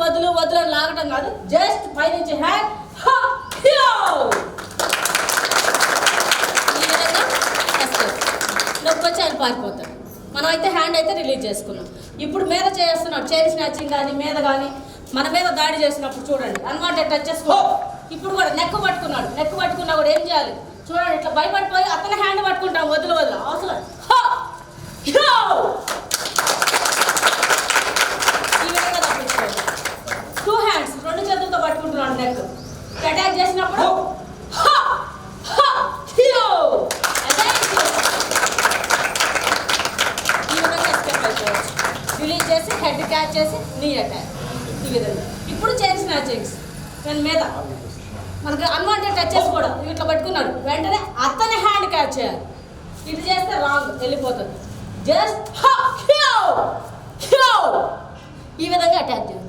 వదులు వదులు లాగటం కాదు. జస్ట్ పైనుంచి హ్యాండ్. హా, ఈ విధంగా నొప్పి వచ్చి ఆయన పారిపోతాడు. మనం అయితే హ్యాండ్ అయితే రిలీజ్ చేసుకున్నాం. ఇప్పుడు మీద చేస్తున్నాడు. చైన్ స్నాచింగ్ కానీ మీద కానీ మన మీద దాడి చేసినప్పుడు చూడండి. అనమాట టచ్ చేసుకో ఇప్పుడు కూడా నెక్ పట్టుకున్నాడు. నెక్ పట్టుకున్నా కూడా ఏం చేయాలి? చూడండి ఇట్లా భయపడిపోయి అతని హ్యాండ్ పట్టుకుంటాం. వదులు వదులు. అవసరం. నెక్ అటాక్ చేసినప్పుడు అయిపోవచ్చు రిలీజ్ చేసి హెడ్ క్యాచ్ చేసి నీ అటాక్ ఈ విధంగా. ఇప్పుడు చైన్ స్నాచింగ్స్ నేను మీద. మనకి అన్వాంటెడ్ టచ్ చేసుకోవడం ఇట్లా పట్టుకున్నాడు. వెంటనే అతని హ్యాండ్ క్యాచ్ చేయాలి. ఇటు చేస్తే రాంగ్ వెళ్ళిపోతుంది. జస్ట్ ఈ విధంగా అటాక్ చేయొచ్చు.